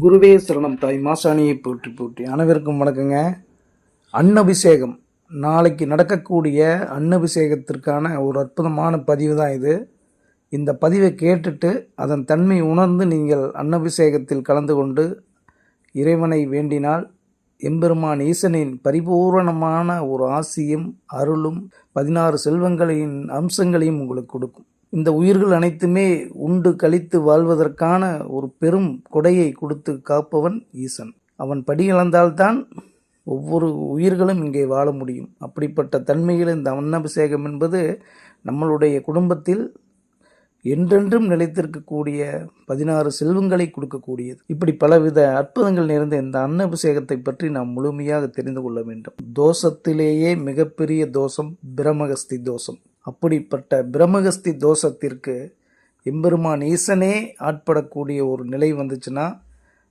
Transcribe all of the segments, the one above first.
குருவே சரணம் தாய் மாசாணியை போற்றி போற்றி. அனைவருக்கும் வணக்கங்க. அன்னபிஷேகம். நாளைக்கு நடக்கக்கூடிய அன்னபிஷேகத்திற்கான ஒரு அற்புதமான பதிவு தான் இது. இந்த பதிவை கேட்டுட்டு அதன் தன்மை உணர்ந்து நீங்கள் அன்னபிஷேகத்தில் கலந்து கொண்டு இறைவனை வேண்டினால் எம்பெருமான் ஈசனின் பரிபூரணமான ஒரு ஆசியும் அருளும் பதினாறு செல்வங்களின் அம்சங்களையும் உங்களுக்கு கொடுக்கும். இந்த உயிர்கள் அனைத்துமே உண்டு கழித்து வாழ்வதற்கான ஒரு பெரும் கொடையை கொடுத்து காப்பவன் ஈசன். அவன் படியளந்தால்தான் ஒவ்வொரு உயிர்களும் இங்கே வாழ முடியும். அப்படிப்பட்ட தன்மையில் இந்த அன்னபிஷேகம் என்பது நம்மளுடைய குடும்பத்தில் என்றென்றும் நிலைத்திருக்கக்கூடிய பதினாறு செல்வங்களை கொடுக்கக்கூடியது. இப்படி பலவித அற்புதங்கள் நிறைந்த இந்த அன்னபிஷேகத்தை பற்றி நாம் முழுமையாக தெரிந்து கொள்ள வேண்டும். தோஷத்திலேயே மிகப்பெரிய தோஷம் பிரமகஸ்தி தோஷம். அப்படிப்பட்ட பிரம்மகஸ்தி தோஷத்திற்கு எம்பெருமான் ஈசனே ஆட்படக்கூடிய ஒரு நிலை வந்துச்சுன்னா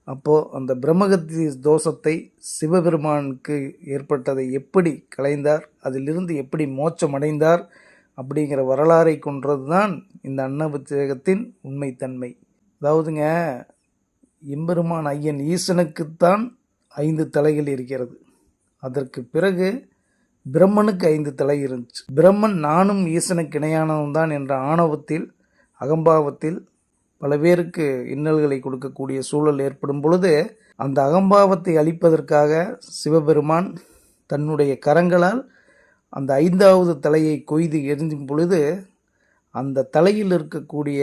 அப்போது அந்த பிரம்மகத்தி தோஷத்தை சிவபெருமானுக்கு ஏற்பட்டதை எப்படி கலைந்தார் அதிலிருந்து எப்படி மோட்சம் அடைந்தார் அப்படிங்கிற வரலாறை கொன்றது தான் இந்த அன்னபிஷேகத்தின் உண்மைத்தன்மை. அதாவதுங்க எம்பெருமான் ஐயன் ஈசனுக்குத்தான் ஐந்து தலைகள் இருக்கிறது. அதற்கு பிறகு பிரம்மனுக்கு ஐந்து தலை இருந்துச்சு. பிரம்மன் நானும் ஈசனுக்கு இணையானவன் தான் என்ற ஆணவத்தில் அகம்பாவத்தில் பல பேருக்கு இன்னல்களை கொடுக்கக்கூடிய சூழல் ஏற்படும் பொழுது அந்த அகம்பாவத்தை அழிப்பதற்காக சிவபெருமான் தன்னுடைய கரங்களால் அந்த ஐந்தாவது தலையை கொய்து எரிஞ்சும் பொழுது அந்த தலையில் இருக்கக்கூடிய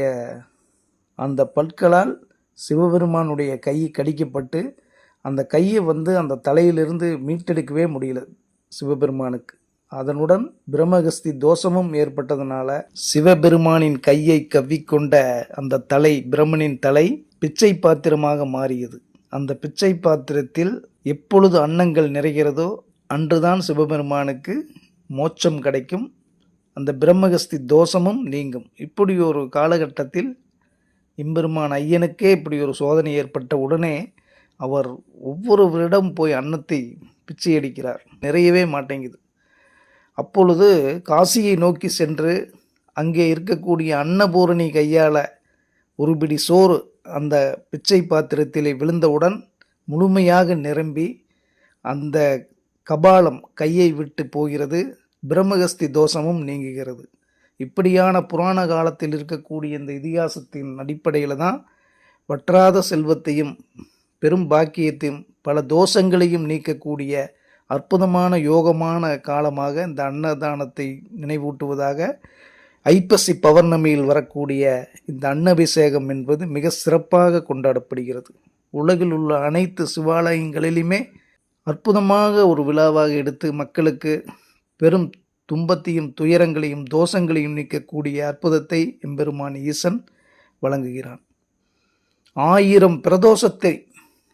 அந்த பற்களால் சிவபெருமானுடைய கை கடிக்கப்பட்டு அந்த கையை வந்து அந்த தலையிலிருந்து மீட்டெடுக்கவே முடியல. சிவபெருமானுக்கு. அதனுடன் பிரம்மகஸ்தி தோஷமும் ஏற்பட்டதுனால சிவபெருமானின் கையை கவ்விக்கொண்ட அந்த தலை பிரம்மனின் தலை பிச்சை பாத்திரமாக மாறியது. அந்த பிச்சை பாத்திரத்தில் எப்பொழுது அன்னங்கள் நிறைகிறதோ அன்றுதான் சிவபெருமானுக்கு மோட்சம் கிடைக்கும். அந்த பிரம்மகஸ்தி தோஷமும் நீங்கும். இப்படி ஒரு காலகட்டத்தில் இம்பெருமான் ஐயனுக்கே இப்படி ஒரு சோதனை ஏற்பட்ட உடனே அவர் ஒவ்வொருவரிடம் போய் அன்னத்தை பிச்சை அடிக்கிறார் நிறையவே மாட்டேங்குது. அப்பொழுது காசியை நோக்கி சென்று அங்கே இருக்கக்கூடிய அன்னபூரணி கையால் ஒரு பிடி சோறு அந்த பிச்சை பாத்திரத்திலே விழுந்தவுடன் முழுமையாக நிரம்பி அந்த கபாலம் கையை விட்டு போகிறது. பிரம்மகஸ்தி தோஷமும் நீங்குகிறது. இப்படியான புராண காலத்தில் இருக்கக்கூடிய இந்த இதிகாசத்தின் அடிப்படையில் தான் வற்றாத செல்வத்தையும் பெரும் பாக்கியத்தையும் பல தோஷங்களையும் நீக்கக்கூடிய அற்புதமான யோகமான காலமாக இந்த அன்னதானத்தை நினைவூட்டுவதாக ஐப்பசி பௌர்ணமியில் வரக்கூடிய இந்த அன்னபிஷேகம் என்பது மிக சிறப்பாக கொண்டாடப்படுகிறது. உலகில் உள்ள அனைத்து சிவாலயங்களிலுமே அற்புதமாக ஒரு விழாவாக எடுத்து மக்களுக்கு பெரும் துன்பத்தையும் துயரங்களையும் தோஷங்களையும் நீக்கக்கூடிய அற்புதத்தை எம்பெருமான் ஈசன் வழங்குகிறான். ஆயிரம் பிரதோஷத்தை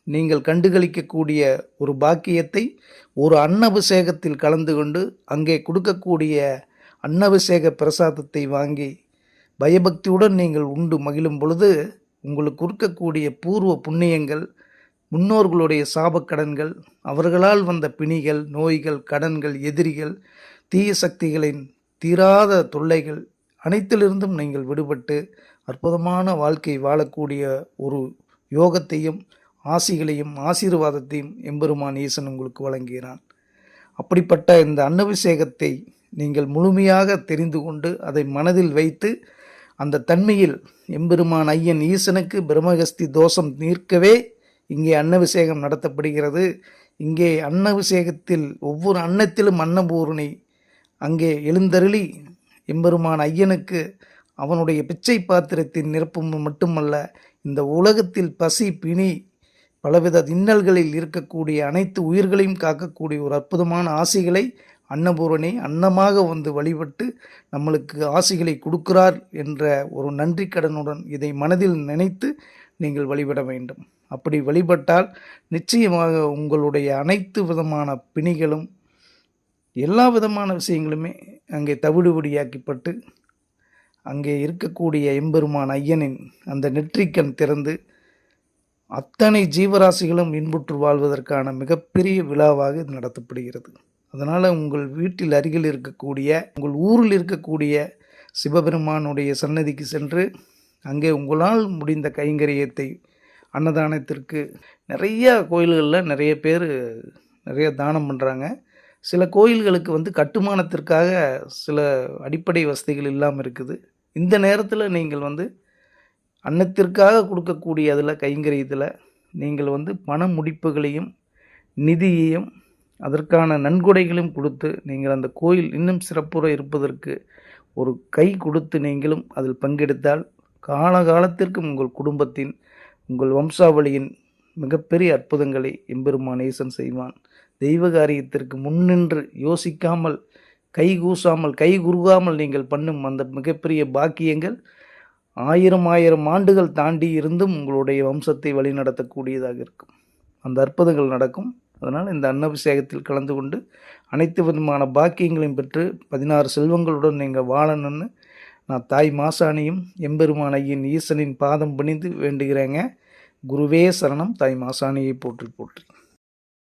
நீங்கள் கண்டுகளிக்கக்கூடிய ஒரு பாக்கியத்தை ஒரு அன்னபிஷேகத்தில் கலந்து கொண்டு அங்கே கொடுக்கக்கூடிய அன்னபிஷேக பிரசாதத்தை வாங்கி பயபக்தியுடன் நீங்கள் உண்டு மகிழும் பொழுது உங்களுக்கு இருக்கக்கூடிய பூர்வ புண்ணியங்கள் முன்னோர்களுடைய சாபக்கடன்கள் அவர்களால் வந்த பிணிகள் நோய்கள் கடன்கள் எதிரிகள் தீய சக்திகளின் தீராத தொல்லைகள் அனைத்திலிருந்தும் நீங்கள் விடுபட்டு அற்புதமான வாழ்க்கை வாழக்கூடிய ஒரு யோகத்தையும் ஆசிகளையும் ஆசீர்வாதத்தையும் எம்பெருமான் ஈசன் உங்களுக்கு வழங்குகிறான். அப்படிப்பட்ட இந்த அன்னபிஷேகத்தை நீங்கள் முழுமையாக தெரிந்து கொண்டு அதை மனதில் வைத்து அந்த தன்மையில் எம்பெருமான் ஐயன் ஈசனுக்கு பிரம்மகஸ்தி தோஷம் நீர்க்கவே இங்கே அன்னபிஷேகம் நடத்தப்படுகிறது. இங்கே அன்னபிஷேகத்தில் ஒவ்வொரு அன்னத்திலும் அன்னபூரணி அங்கே எழுந்தருளி எம்பெருமான் ஐயனுக்கு அவனுடைய பிச்சை பாத்திரத்தின் நிரப்பும் மட்டுமல்ல இந்த உலகத்தில் பசி பிணி பலவித இன்னல்களில் இருக்கக்கூடிய அனைத்து உயிர்களையும் காக்கக்கூடிய ஒரு அற்புதமான ஆசைகளை அன்னபூரணி அன்னமாக வந்து வழிபட்டு நம்மளுக்கு ஆசைகளை கொடுக்கிறார் என்ற ஒரு நன்றி கடனுடன் இதை மனதில் நினைத்து நீங்கள் வழிபட வேண்டும். அப்படி வழிபட்டால் நிச்சயமாக உங்களுடைய அனைத்து விதமான பிணிகளும் எல்லா விதமான விஷயங்களுமே அங்கே தவிடுபடியாக்கிப்பட்டு அங்கே இருக்கக்கூடிய எம்பெருமான் ஐயனின் அந்த நெற்றிக்கண் திறந்து அத்தனை ஜீவராசிகளும் இன்புற்று வாழ்வதற்கான மிகப்பெரிய விழாவாக இது நடத்தப்படுகிறது. அதனால் உங்கள் வீட்டில் அருகில் இருக்கக்கூடிய உங்கள் ஊரில் இருக்கக்கூடிய சிவபெருமானுடைய சன்னதிக்கு சென்று அங்கே உங்களால் முடிந்த கைங்கரியத்தை அன்னதானத்திற்கு நிறைய கோயில்களில் நிறைய பேர் நிறைய தானம் பண்ணுறாங்க சில கோயில்களுக்கு வந்து கட்டுமானத்திற்காக சில அடிப்படை வசதிகள் இல்லாமல் இருக்குது. இந்த நேரத்தில் நீங்கள் வந்து அன்னத்திற்காக கொடுக்கக்கூடிய அதில் கைங்கரியத்தில் நீங்கள் வந்து பண முடிப்புகளையும் நிதியையும் அதற்கான நன்கொடைகளையும் கொடுத்து நீங்கள் அந்த கோயில் இன்னும் சிறப்புற இருப்பதற்கு ஒரு கை கொடுத்து நீங்களும் அதில் பங்கெடுத்தால் காலகாலத்திற்கு உங்கள் குடும்பத்தின் உங்கள் வம்சாவளியின் மிகப்பெரிய அற்புதங்களை எம்பெருமான் ஈசன் செய்வான். தெய்வ காரியத்திற்கு முன்னின்று யோசிக்காமல் கை கூசாமல் கை குறுகாமல் நீங்கள் பண்ணும் அந்த மிகப்பெரிய பாக்கியங்கள் ஆயிரம் ஆயிரம் ஆண்டுகள் தாண்டி இருந்தும் உங்களுடைய வம்சத்தை வழிநடத்தக்கூடியதாக இருக்கும். அந்த அற்புதங்கள் நடக்கும். அதனால் இந்த அன்னபிஷேகத்தில் கலந்து கொண்டு அனைத்து விதமான பாக்கியங்களையும் பெற்று பதினாறு செல்வங்களுடன் நீங்கள் வாழணும்னு நான் தாய் மாசாணியும் எம்பெருமானையின் ஈசனின் பாதம் பணிந்து வேண்டுகிறேங்க. குருவே சரணம். தாய் மாசாணியை போற்றி போற்றி.